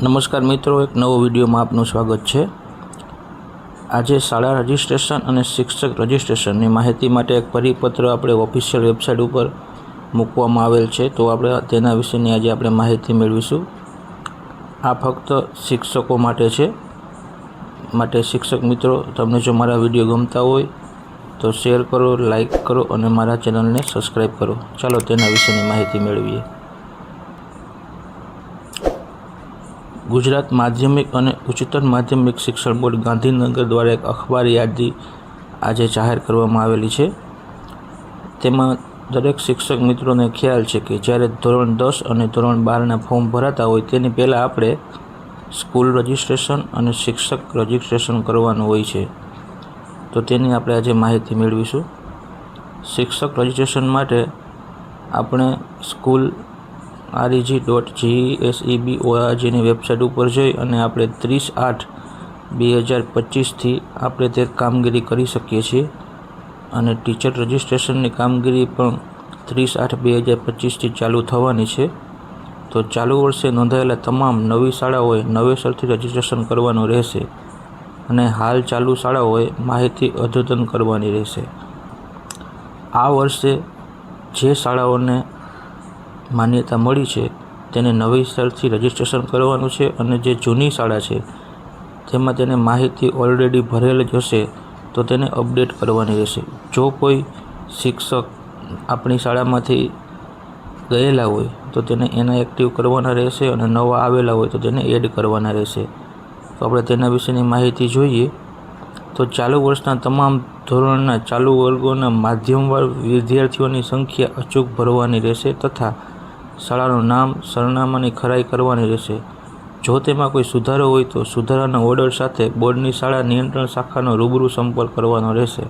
નમસ્કાર મિત્રો, એક નવો વિડીયોમાં આપનું સ્વાગત છે. આજે શાળા રજિસ્ટ્રેશન અને શિક્ષક રજિસ્ટ્રેશનની માહિતી માટે એક પરિપત્ર આપણે ઓફિશિયલ વેબસાઇટ ઉપર મૂકવામાં આવેલ છે. તો આપણે તેના વિશેની આજે આપણે માહિતી મેળવીશું. આ ફક્ત શિક્ષકો માટે છે. માટે શિક્ષક મિત્રો, તમને જો મારા વીડિયો ગમતા હોય તો શેર કરો, લાઈક કરો અને મારા ચેનલને સબસ્ક્રાઈબ કરો. ચાલો તેના વિશેની માહિતી મેળવીએ. ગુજરાત માધ્યમિક અને ઉચ્ચતર માધ્યમિક શિક્ષણ બોર્ડ ગાંધીનગર દ્વારા એક અખબાર યાદી આજે જાહેર કરવામાં આવેલી છે. તેમાં દરેક શિક્ષક મિત્રોને ખ્યાલ છે કે જ્યારે ધોરણ દસ અને ધોરણ બારના ફોર્મ ભરાતા હોય તેની પહેલાં આપણે સ્કૂલ રજિસ્ટ્રેશન અને શિક્ષક રજિસ્ટ્રેશન કરવાનું હોય છે. તો તેની આપણે આજે માહિતી મેળવીશું. શિક્ષક રજિસ્ટ્રેશન માટે આપણે સ્કૂલ આરઈજી ડોટ જીએસઈબી ઓઆરજીની વેબસાઇટ ઉપર જઈ અને આપણે ત્રીસ આઠ બે હજાર પચીસથી આપણે તે કામગીરી કરી શકીએ છીએ. અને ટીચર રજિસ્ટ્રેશનની કામગીરી પણ ત્રીસ આઠ બે હજાર પચીસથી ચાલુ થવાની છે. તો ચાલુ વર્ષે નોંધાયેલા તમામ નવી શાળાઓએ નવેસરથી રજિસ્ટ્રેશન કરવાનું રહેશે અને હાલ ચાલુ શાળાઓએ માહિતી અદ્યતન કરવાની રહેશે. આ વર્ષે જે શાળાઓને માન્યતા મળી છે, તેને નવી નવેસરથી રજિસ્ટ્રેશન કરવાનું છે અને જે જૂની શાળા છે, તેમાં તેને માહિતી ઓલરેડી ભરેલ જ હશે, તો તેને અપડેટ કરવાની રહેશે. જો કોઈ શિક્ષક આપણી શાળામાંથી ગયેલા હોય, તો તેને એના એક્ટિવ કરવાના રહેશે અને નવા આવેલા હોય, તો તેને એડ કરવાના રહેશે. તો આપણે તેના વિશેની માહિતી જોઈએ. તો ચાલુ વર્ષના તમામ ધોરણના ચાલુ વર્ગોના માધ્યમવાર વિદ્યાર્થીઓની સંખ્યા અચૂક ભરવાની રહેશે તથા શાળાનું નામ, સરનામાની ખરાઈ કરવાની રહેશે. જો તેમાં કોઈ સુધારો હોય તો સુધારાના ઓર્ડર સાથે બોર્ડની શાળા નિયંત્રણ શાખાનો રૂબરૂ સંપર્ક કરવાનો રહેશે.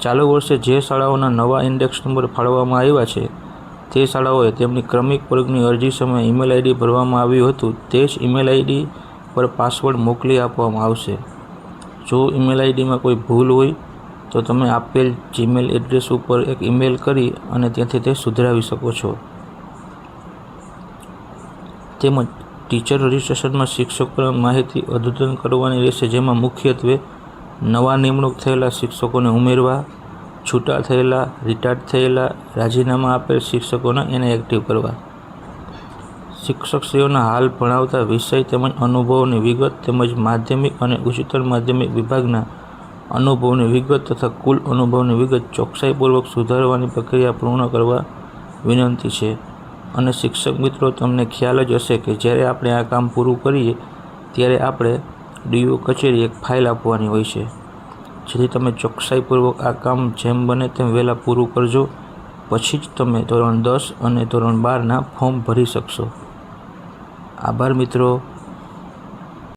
ચાલુ વર્ષે જે શાળાઓના નવા ઇન્ડેક્સ નંબર ફાળવવામાં આવ્યા છે, તે શાળાઓએ તેમની ક્રમિક વર્ગની અરજી સમયે ઈમેલ આઈડી ભરવામાં આવ્યું હતું, તે જ ઈમેલ આઈડી પર પાસવર્ડ મોકલી આપવામાં આવશે. જો ઈમેલ આઈડીમાં કોઈ ભૂલ હોય, તો તમે આપેલ જીમેલ એડ્રેસ ઉપર એક ઈમેલ કરી અને ત્યાંથી તે સુધરાવી શકો છો. તેમજ ટીચર રજિસ્ટ્રેશનમાં શિક્ષકો માહિતી અદ્યતન કરવાની રહેશે, જેમાં મુખ્યત્વે નવા નિમણૂક થયેલા શિક્ષકોને ઉમેરવા, છૂટા થયેલા રિટાયર્ડ થયેલા, રાજીનામા આપેલ શિક્ષકોને એને એક્ટિવ કરવા. શિક્ષકશ્રીઓના હાલ ભણાવતા વિષય તેમજ અનુભવોની વિગત તેમજ માધ્યમિક અને ઉચ્ચતર માધ્યમિક વિભાગના અનુભવની વિગત તથા કુલ અનુભવની વિગત ચોકસાઈપૂર્વક સુધારવાની પ્રક્રિયા પૂર્ણ કરવા વિનંતી છે. અને શિક્ષક મિત્રો, તમને ખ્યાલ જ હશે કે જ્યારે આપણે આ કામ પૂરું કરીએ, ત્યારે આપણે ડીઓ કચેરી એક ફાઇલ આપવાની હોય છે. જેથી તમે ચોકસાઈપૂર્વક આ કામ જેમ બને તેમ વહેલાં પૂરું કરજો. પછી જ તમે ધોરણ દસ અને ધોરણ બારના ફોર્મ ભરી શકશો. આભાર મિત્રો.